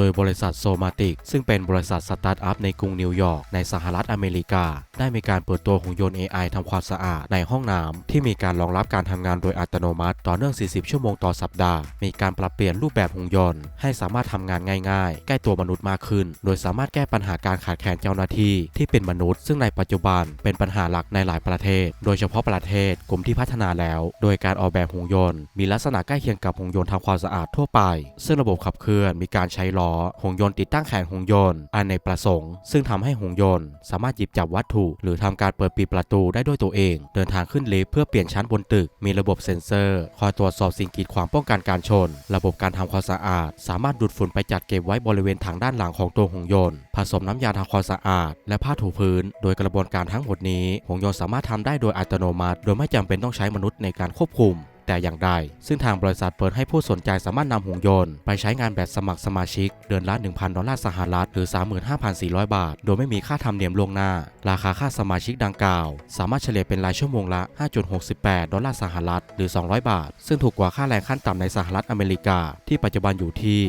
โดยบริษัทโซมาติกซึ่งเป็นบริษัทสตาร์ทอัพในกรุงนิวยอร์กในสหรัฐอเมริกา ได้มีการเปิดตัวหุ่นยนต์ AI ทำความสะอาดในห้องน้ำที่มีการรองรับการทำงานโดยอัตโนมัติ ต่อเนื่อง 40 ชั่วโมงต่อสัปดาห์ มีการปรับเปลี่ยนรูปแบบหุ่นยนต์ ให้สามารถทำงานง่ายๆ ใกล้ตัวมนุษย์มากขึ้น โดยสามารถแก้ปัญหาการขาดแคลนเจ้าหน้าที่ที่เป็นมนุษย์ ซึ่งในปัจจุบันเป็นปัญหาหลักในหลายประเทศ โดยเฉพาะประเทศกลุ่มที่พัฒนาแล้ว โดยการออกแบบหุ่นยนต์มีลักษณะใกล้เคียงกับหุ่นยนต์ทำความสะอาดทั่วไป ซึ่งระบบขับเคลื่อนมีการใช้ล้อหุ่นยนต์ติดตั้งแขนหุ่นยนต์อันในกประสงค์ ซึ่งทำให้หุ่นยนต์สามารถหยิบจับวัตถุหรือทำการเปิดปิดประตูได้ด้วยตัวเอง เดินทางขึ้นลิฟต์เพื่อเปลี่ยนชั้นบนตึก มีระบบเซ็นเซอร์ คอยตรวจสอบสิ่งกีดขวางป้องกันการชน ระบบการทำความสะอาด สามารถดูดฝุ่นไปจัดเก็บไว้บริเวณทางด้านหลังของตัวหงยนต์ ผสมน้ำยาทำความสะอาด และผ้าถูพื้น โดยกระบวนการทั้งหมดนี้หงยนต์สามารถทำได้โดยอัตโนมัติ โดยไม่จำเป็นต้องใช้มนุษย์ในการควบคุม แต่อย่างใด ซึ่งทางบริษัทเปิดให้ผู้สนใจสามารถนำหุ่นยนต์ไปใช้งานแบบสมัครสมาชิก เดือนละ 1,000 ดอลลาร์สหรัฐหรือ 35,400 บาท โดยไม่มีค่าธรรมเนียมล่วงหน้า ราคาค่าสมาชิกดังกล่าว สามารถเฉลี่ยเป็นรายชั่วโมงละ 5.68 ดอลลาร์สหรัฐหรือ 200 บาท ซึ่งถูกกว่าค่าแรงขั้นต่ำในสหรัฐอเมริกา ที่ปัจจุบันอยู่ที่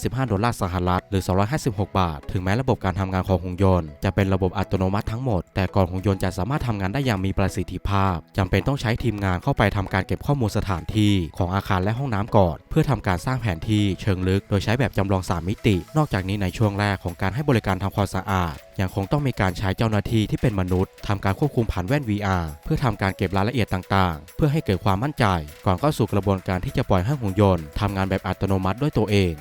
7.25 ดอลลาร์สหรัฐหรือ 256 บาท ถึงแม้ระบบการทำงานของหุ่นยนต์จะเป็นระบบอัตโนมัติทั้งหมด แต่ก่อนหุ่นยนต์จะสามารถทำงานได้อย่างมีประสิทธิภาพจำเป็นต้องใช้ทีมงานเข้าไปทำการเก็บข้อมูลสถานที่ของอาคารและห้องน้ำก่อน เพื่อทำการสร้างแผนที่เชิงลึก โดยใช้แบบจำลอง 3 มิติ นอกจากนี้ในช่วงแรกของการให้บริการทำความสะอาดยังคงต้องมีการใช้เจ้าหน้าที่ที่เป็นมนุษย์ทำการควบคุมผ่านแว่น VR เพื่อทำการเก็บรายละเอียดต่างๆ เพื่อให้เกิดความมั่นใจ ก่อนเข้าสู่กระบวนการที่จะปล่อยให้หุ่นยนต์ทำงานแบบอัตโนมัติด้วยตัวเอง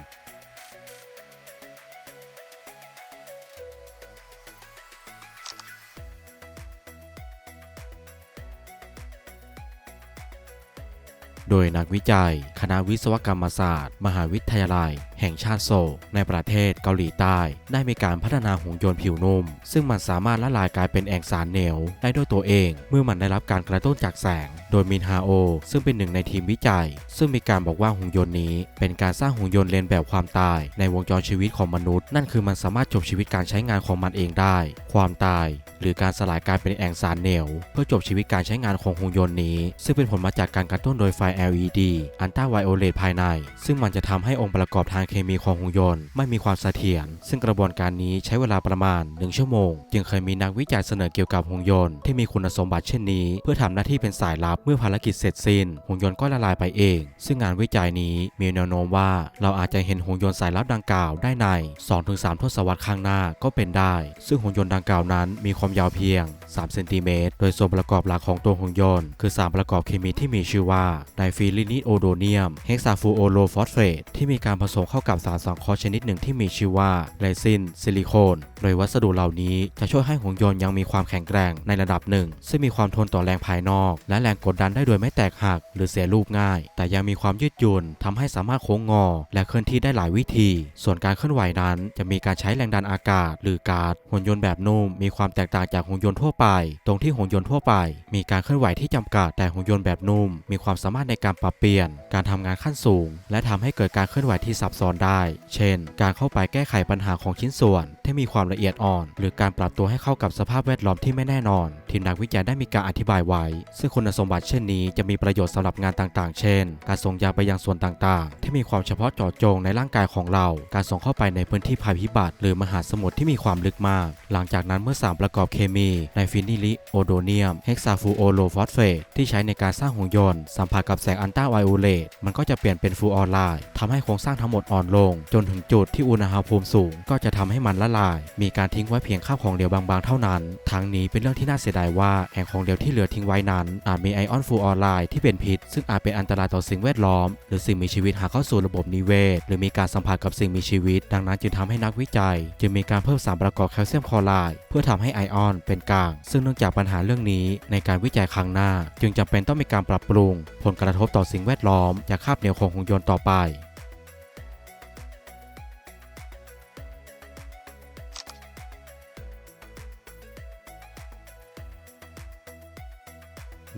โดยนักวิจัย คณะวิศวกรรมศาสตร์ มหาวิทยาลัย แห่งชาติโซลในประเทศเกาหลีใต้ ได้มีการพัฒนาหุ่นยนต์ผิวนุ่ม ซึ่งมันสามารถละลายกลายเป็นแองสารเหนียวได้ด้วยตัวเอง เมื่อมันได้รับการกระตุ้นจากแสง โดยมินฮาโอ ซึ่งเป็นหนึ่งในทีมวิจัย ซึ่งมีการบอกว่าหุ่นยนต์นี้ เป็นการสร้างหุ่นยนต์เลียนแบบความตาย ในวงจรชีวิตของมนุษย์ นั่นคือมันสามารถจบชีวิตการใช้งานของมันเองได้ ความตาย หรือการสลายกายเป็นแองสารเหนียวเพื่อจบชีวิตการใช้งานของหุ่นยนต์นี้ ซึ่งเป็นผลมาจากการกระตุ้นโดยไฟ LED อันต้าไวโอเลตภายใน ซึ่งมันจะทำให้องค์ประกอบทางเคมีของหุ่นยนต์ไม่มีความเสถียรซึ่งกระบวนการนี้ใช้เวลาประมาณ 1 ชั่วโมง จึงเคยมีนักวิจัยเสนอเกี่ยวกับหุ่นยนต์ที่มีคุณสมบัติเช่นนี้ เพื่อทำหน้าที่เป็นสายลับเมื่อภารกิจเสร็จสิ้นหุ่นยนต์ก็ละลายไปเอง ซึ่งงานวิจัยนี้มีแนวโน้มว่า เราอาจจะเห็นหุ่นยนต์สายลับดังกล่าวได้ใน 2-3 ทศวรรษข้างหน้าก็เป็นได้ ซึ่งหุ่นยนต์ดังกล่าวนั้นมีความยาวเพียง 3 เซนติเมตร โดยส่วนประกอบหลักของตัวหุ่นยนต์ คือสารประกอบเคมีที่มีชื่อว่าไดฟิลินิโอโดเนียม เฮกซาฟูโอโลฟอสเฟต ที่มีการผสมเข้ากับสารสังเคราะห์ชนิดหนึ่งที่มีชื่อว่าเรซินซิลิโคน โดยวัสดุเหล่านี้จะช่วยให้หุ่นยนต์ยังมีความแข็งแกร่งในระดับหนึ่ง ซึ่งมีความทนต่อแรงภายนอก และแรงกดดันได้โดยไม่แตกหัก หรือเสียรูปง่าย แต่ยังมีความยืดหยุ่นทำให้สามารถโค้งงอ และเคลื่อนที่ได้หลายวิธี ส่วนการเคลื่อนไหวนั้น จะมีการใช้แรงดันอากาศ หรือการ์ดหุ่นยนต์แบบนุ่มมีความแตกต่างจากหุ่นยนต์ทั่วไป ตรงที่หุ่นยนต์ทั่วไป มีการเคลื่อนไหวที่จำกัดแต่หุ่นยนต์แบบนุ่ม มีความสามารถในการปรับเปลี่ยน การทำงานขั้นสูง และทำให้เกิดการเคลื่อนไหวที่ซับซ้อนได้ เช่น การเข้าไปแก้ไขปัญหาของชิ้นส่วนที่มีความละเอียดอ่อน หรือการปรับตัวให้เข้ากับสภาพแวดล้อมที่ไม่แน่นอน ทีมนักวิจัยได้มีการอธิบายไว้ ซึ่งคุณสมบัติเช่นนี้จะมีประโยชน์สำหรับงานต่างๆ เช่น การส่งยาไปยังส่วนต่างๆ ที่มีความเฉพาะเจาะจงในร่างกายของเรา การส่งเข้าไปในพื้นที่ภัยพิบัติ หรือมหาสมุทรที่มีความลึกมาก หลังจากนั้นเมื่อสารประกอบเคมีในฟินิลิโอโดเนียมเฮกซาฟูโอโลฟอสเฟตที่ใช้ในการสร้างหุ่นยนต์สัมผัสกับแสงอัลตราไวโอเลตมันก็จะเปลี่ยนเป็นฟูออไรด์ทำให้โครงสร้างทั้งหมดอ่อนลง จนถึงจุดที่อุณหภูมิสูง ก็จะทำให้มันละลาย มีการทิ้งไว้เพียงคราบของเหลวบางๆ เท่านั้น ทั้งนี้เป็นเรื่องที่น่าเสียดายว่าแห่งของเหลวที่เหลือทิ้งไว้นั้น อาจมีไอออนฟลูออไรด์ที่เป็นพิษ ซึ่งอาจเป็นอันตรายต่อสิ่งแวดล้อม หรือสิ่งมีชีวิตหากเข้าสู่ระบบนิเวศ หรือมีการสัมผัสกับสิ่งมีชีวิต ดังนั้นจึงทำให้นักวิจัย จึงมีการเพิ่มสารประกอบแคลเซียมคลอไรด์เพื่อทำให้ไอออนเป็นกลาง ซึ่งเนื่องจากปัญหาเรื่องนี้ในการวิจัยครั้งหน้า จึงจำเป็นต้องมีการปรับปรุง ผลกระทบต่อสิ่งแวดล้อมจากคาบเหนียวของหุ่นยนต์ต่อไป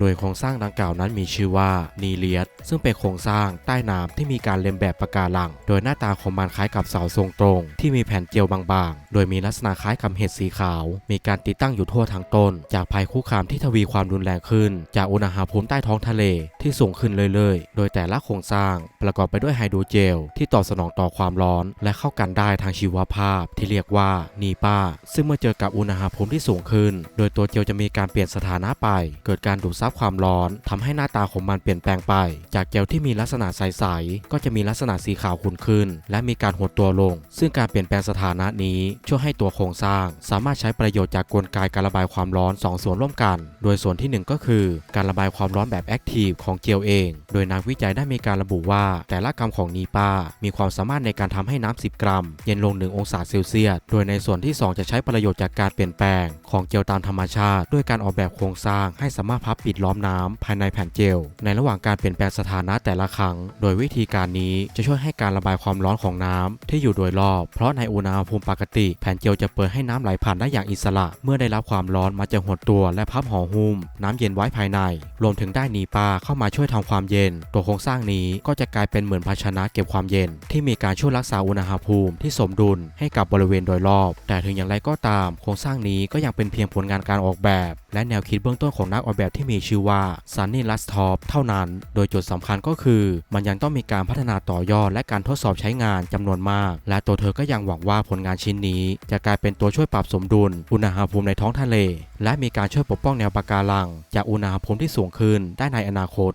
คโดยโครงสร้างดังกล่าวนั้นมีชื่อว่านีเลียสซึ่งเป็นโครงสร้างใต้น้ำที่มีการเลียนแบบปะการัง โดยหน้าตาของมันคล้ายกับเสาทรงตรง ที่มีแผ่นเจียวบางๆ โดยมีลักษณะคล้ายกับเห็ดสีขาว มีการติดตั้งอยู่ทั่วทั้งต้น จากภัยคุกคามที่ทวีความรุนแรงขึ้น จากอุณหภูมิใต้ท้องทะเลที่สูงขึ้นเรื่อยๆ โดยแต่ละโครงสร้างประกอบไปด้วยไฮโดรเจล ที่ตอบสนองต่อความร้อน และเข้ากันได้ทางชีวภาพ ที่เรียกว่านีป้า ซึ่งเมื่อเจอกับอุณหภูมิที่สูงขึ้น โดยตัวเจลจะมีการเปลี่ยนสถานะไป เกิดการดูดซับความร้อนทำให้หน้าตาของมันเปลี่ยนแปลงไป จากเจลที่มีลักษณะใสๆก็จะมีลักษณะสีขาวขุ่นขึ้น และมีการหดตัวลง ซึ่งการเปลี่ยนแปลงสถานะนี้ช่วยให้ตัวโครงสร้าง สามารถใช้ประโยชน์จากกลไกการระบายความร้อน 2 ส่วนร่วมกัน โดยส่วนที่ 1 ก็คือ การระบายความร้อนแบบแอคทีฟของเจลเอง โดยนักวิจัยได้มีการระบุว่า แต่ละกรัมของนีปามีความสามารถในการทำให้น้ำ10 กรัม เย็นลง 1 องศาเซลเซียส โดยในส่วนที่ 2 จะใช้ประโยชน์จากการเปลี่ยนแปลง ของเจลตามธรรมชาติ ด้วยการออกแบบโครงสร้างให้สามารถพับปิดล้อมน้ำภายในแผ่นเจล ในระหว่างการเปลี่ยนแปลงสถานะแต่ละครั้ง โดยวิธีการนี้จะช่วยให้การระบายความร้อนของน้ำที่อยู่โดยรอบ เพราะในอุณหภูมิปกติแผ่นเจลจะเปิดให้น้ำไหลผ่านได้อย่างอิสระ เมื่อได้รับความร้อนมาจะหดตัวและพับห่อหุ้มน้ำเย็นไว้ภายใน รวมถึงได้นีปลาเข้ามาช่วยทำความเย็น ตัวโครงสร้างนี้ก็จะกลายเป็นเหมือนภาชนะเก็บความเย็น ที่มีการช่วยรักษาอุณหภูมิที่สมดุลให้กับบริเวณโดยรอบ แต่ถึงอย่างไรก็ตาม โครงสร้างนี้ก็ยังเป็นเพียงผลงานการออกแบบ และแนวคิดเบื้องต้นของนักออกแบบที่มีชื่อว่าซันนี่ลัสทอปเท่านั้น โดยจุดสำคัญก็คือ มันยังต้องมีการพัฒนาต่อยอด และการทดสอบใช้งานจำนวนมาก และตัวเธอก็ยังหวังว่าผลงานชิ้นนี้ จะกลายเป็นตัวช่วยปรับสมดุล อุณหภูมิในท้องทะเล และมีการช่วยปกป้องแนวปะการัง จากอุณหภูมิที่สูงขึ้นได้ในอนาคต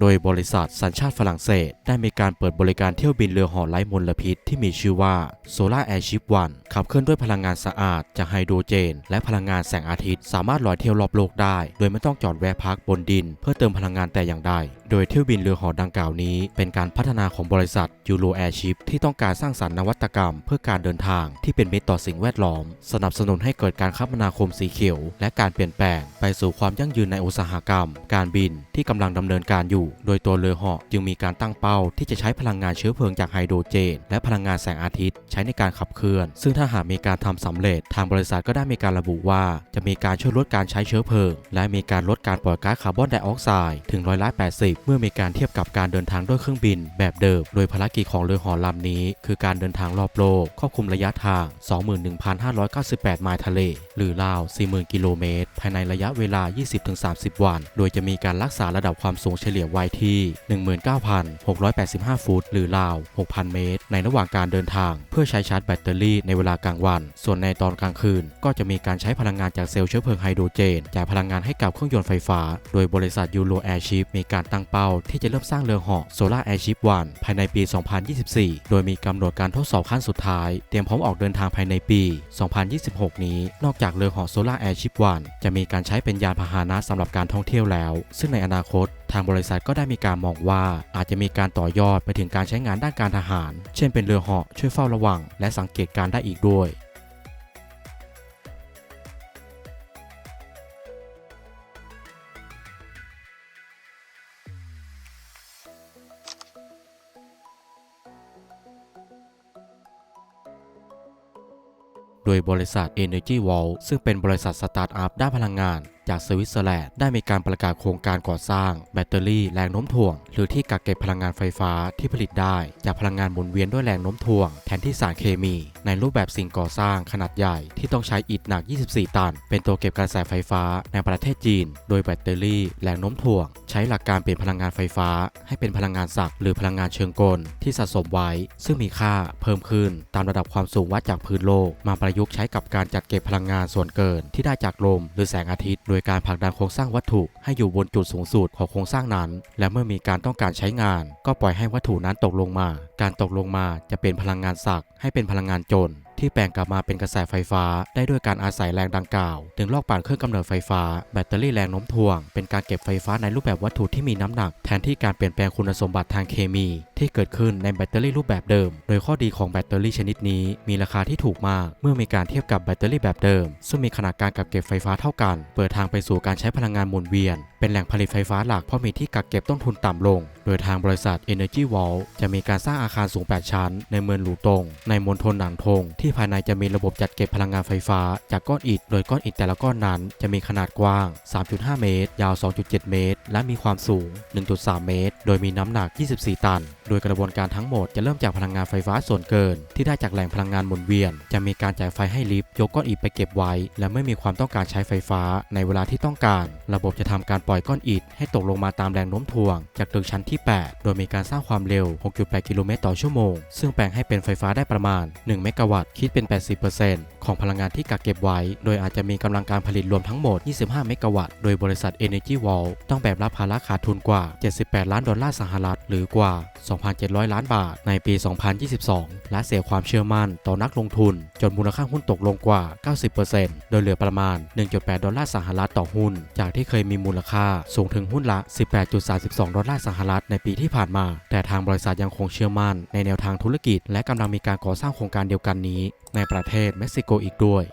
โดยบริษัทสัญชาติฝรั่งเศส ได้มีการเปิดบริการเที่ยวบินเรือห่อไร้มลพิษที่มีชื่อว่า Solar Airship One ขับเคลื่อนด้วยพลังงานสะอาด จากไฮโดรเจน และพลังงานแสงอาทิตย์ สามารถลอยเที่ยวรอบโลกได้ โดยไม่ต้องจอดแวะพักบนดิน เพื่อเติมพลังงานแต่อย่างใดโดยเที่ยวบินเรือหอดังกล่าวนี้ เป็นการพัฒนาของบริษัท Euro Airship ที่ต้องการสร้างสรรค์นวัตกรรม เพื่อการเดินทางที่เป็นมิตรต่อสิ่งแวดล้อม สนับสนุนให้เกิดการคมนาคมสีเขียว และการเปลี่ยนแปลง ไปสู่ความยั่งยืนในอุตสาหกรรม การบินที่กำลังดำเนินการอยู่ โดยตัวเรือหาะจึงมีการตั้งเป้า ที่จะใช้พลังงานเชื้อเพลิงจากไฮโดรเจน และพลังงานแสงอาทิตย์ ใช้ในการขับเคลื่อน ซึ่งถ้าหากมีการทำสำเร็จ ทางบริษัทก็ได้มีการระบุว่า จะมีการช่วยลดการใช้เชื้อเพลิง และมีการลดการปล่อยก๊าซคาร์บอนไดออกไซด์ถึงร้อยละ80เมื่อมีการเทียบกับการเดินทางด้วยเครื่องบิน แบบเดิม โดยภารกิจของเรือหอลำนี้ คือการเดินทางรอบโลกครอบคลุมระยะทาง 21,598 ไมล์ทะเล หรือราว 40,000 กิโลเมตร ภายในระยะเวลา 20-30 วัน โดยจะมีการรักษาระดับความสูงเฉลี่ยไว้ที่ 19,685 ฟุต หรือราว 6,000 เมตร ในระหว่างการเดินทาง เพื่อใช้ชาร์จแบตเตอรี่ในเวลากลางวัน ส่วนในตอนกลางคืน ก็จะมีการใช้พลังงานจากเซลล์เชื้อเพลิงไฮโดรเจนจ่ายพลังงานให้กับเครื่องยนต์ไฟฟ้า โดยบริษัทยูโรแอร์ชิพมีการตั้งเป้าที่จะเริ่มสร้างเรือเหาะ Solar Airship One ภายในปี 2024 โดยมีกำหนดการทดสอบขั้นสุดท้าย เตรียมพร้อมออกเดินทางภายในปี 2026 นี้ นอกจากเรือเหาะ Solar Airship One จะมีการใช้เป็นยานพาหนะสำหรับการท่องเที่ยวแล้ว ซึ่งในอนาคตทางบริษัทก็ได้มีการมองว่าอาจจะมีการต่อยอดไปถึงการใช้งานด้านการทหาร เช่นเป็นเรือเหาะช่วยเฝ้าระวัง และสังเกตการได้อีกด้วย โดยบริษัท Energy Wall ซึ่งเป็นบริษัทสตาร์ทอัพด้านพลังงาน จากสวิตเซอร์แลนด์ได้มีการประกาศโครงการก่อสร้างแบตเตอรี่แรงโน้มถ่วง หรือที่กักเก็บพลังงานไฟฟ้าที่ผลิตได้ จากพลังงานหมุนเวียนด้วยแรงโน้มถ่วง แทนที่สารเคมี ในรูปแบบสิ่งก่อสร้างขนาดใหญ่ที่ต้องใช้อิฐหนัก 24 ตัน เป็นตัวเก็บกระแสไฟฟ้าในประเทศจีน โดยแบตเตอรี่แรงโน้มถ่วง ใช้หลักการเปลี่ยนพลังงานไฟฟ้า ให้เป็นพลังงานศักหรือพลังงานเชิงกลที่สะสมไว้ ซึ่งมีค่าเพิ่มขึ้นตามระดับความสูงวัดจากพื้นโลก มาประยุกต์ใช้กับการจัดเก็บพลังงานส่วนเกินที่ได้จากลมหรือแสงอาทิตย์โดยยการผลักดันโครงสร้างวัตถุให้อยู่บนจุดสูงสุดของโครงสร้างนั้น และเมื่อมีการต้องการใช้งาน ก็ปล่อยให้วัตถุนั้นตกลงมา การตกลงมาจะเป็นพลังงานศักดิ์ให้เป็นพลังงานจนที่แปลงกลับมาเป็นกระแสไฟฟ้า ได้ด้วยการอาศัยแรงดังกล่าว ถึงลอกปั่นเครื่องกำเนิดไฟฟ้า แบตเตอรี่แรงโน้มถ่วง เป็นการเก็บไฟฟ้าในรูปแบบวัตถุที่มีน้ำหนัก แทนที่การเปลี่ยนแปลงคุณสมบัติทางเคมีที่เกิดขึ้นในแบตเตอรี่รูปแบบเดิม โดยข้อดีของแบตเตอรี่ชนิดนี้ มีราคาที่ถูกมาก เมื่อมีการเทียบกับแบตเตอรี่แบบเดิม ซึ่งมีขนาดการกักเก็บไฟฟ้าเท่ากัน เปิดทางไปสู่การใช้พลังงานหมุนเวียน เป็นแหล่งผลิตไฟฟ้าหลักเพราะมีที่กักเก็บต้นทุนต่ำลง โดยทางบริษัท Energy Vault จะมีการสร้างอาคารสูง 8 ชั้น ในเมืองหลูตง ในมณฑลหนานทง ที่ภายในจะมีระบบจัดเก็บพลังงานไฟฟ้า จากก้อนอิฐ โดยก้อนอิฐแต่ละก้อนนั้น จะมีขนาดกว้าง 3.5 เมตร ยาว 2.7 เมตร และมีความสูง 1.3 เมตร โดยมีน้ำหนัก 24 ตันโดยกระบวนการทั้งหมดจะเริ่มจากพลังงานไฟฟ้าส่วนเกิน ที่ได้จากแหล่งพลังงานหมุนเวียน จะมีการจ่ายไฟให้ลิฟต์ยกก้อนอิฐไปเก็บไว้ และไม่มีความต้องการใช้ไฟฟ้าในเวลาที่ต้องการ ระบบจะทำการปล่อยก้อนอิฐให้ตกลงมาตามแรงโน้มถ่วง จากตึกชั้นที่ 8 โดยมีการสร้างความเร็ว 6.8 กิโลเมตรต่อชั่วโมง ซึ่งแปลงให้เป็นไฟฟ้าได้ประมาณ 1 เมกะวัตต์ คิดเป็น 80%ของพลังงานที่กักเก็บไว้ โดยอาจจะมีกำลังการผลิตรวมทั้งหมด 25 เมกะวัตต์ โดยบริษัท Energy Vault ต้องแบกรับภาระขาดทุนกว่า 78 ล้านดอลลาร์สหรัฐหรือกว่า2,700 ล้านบาทในปี 2022 และเสียความเชื่อมั่นต่อนักลงทุน จนมูลค่าหุ้นตกลงกว่า 90%โดยเหลือประมาณ 1.8 ดอลลาร์สหรัฐต่อหุ้น จากที่เคยมีมูลค่าสูงถึงหุ้นละ 18.32 ดอลลาร์สหรัฐในปีที่ผ่านมา แต่ทางบริษัทยังคงเชื่อมั่นในแนวทางธุรกิจ และกำลังมีการก่อสร้างโครงการเดียวกันนี้ ในประเทศเม็กซิโกอีกด้วย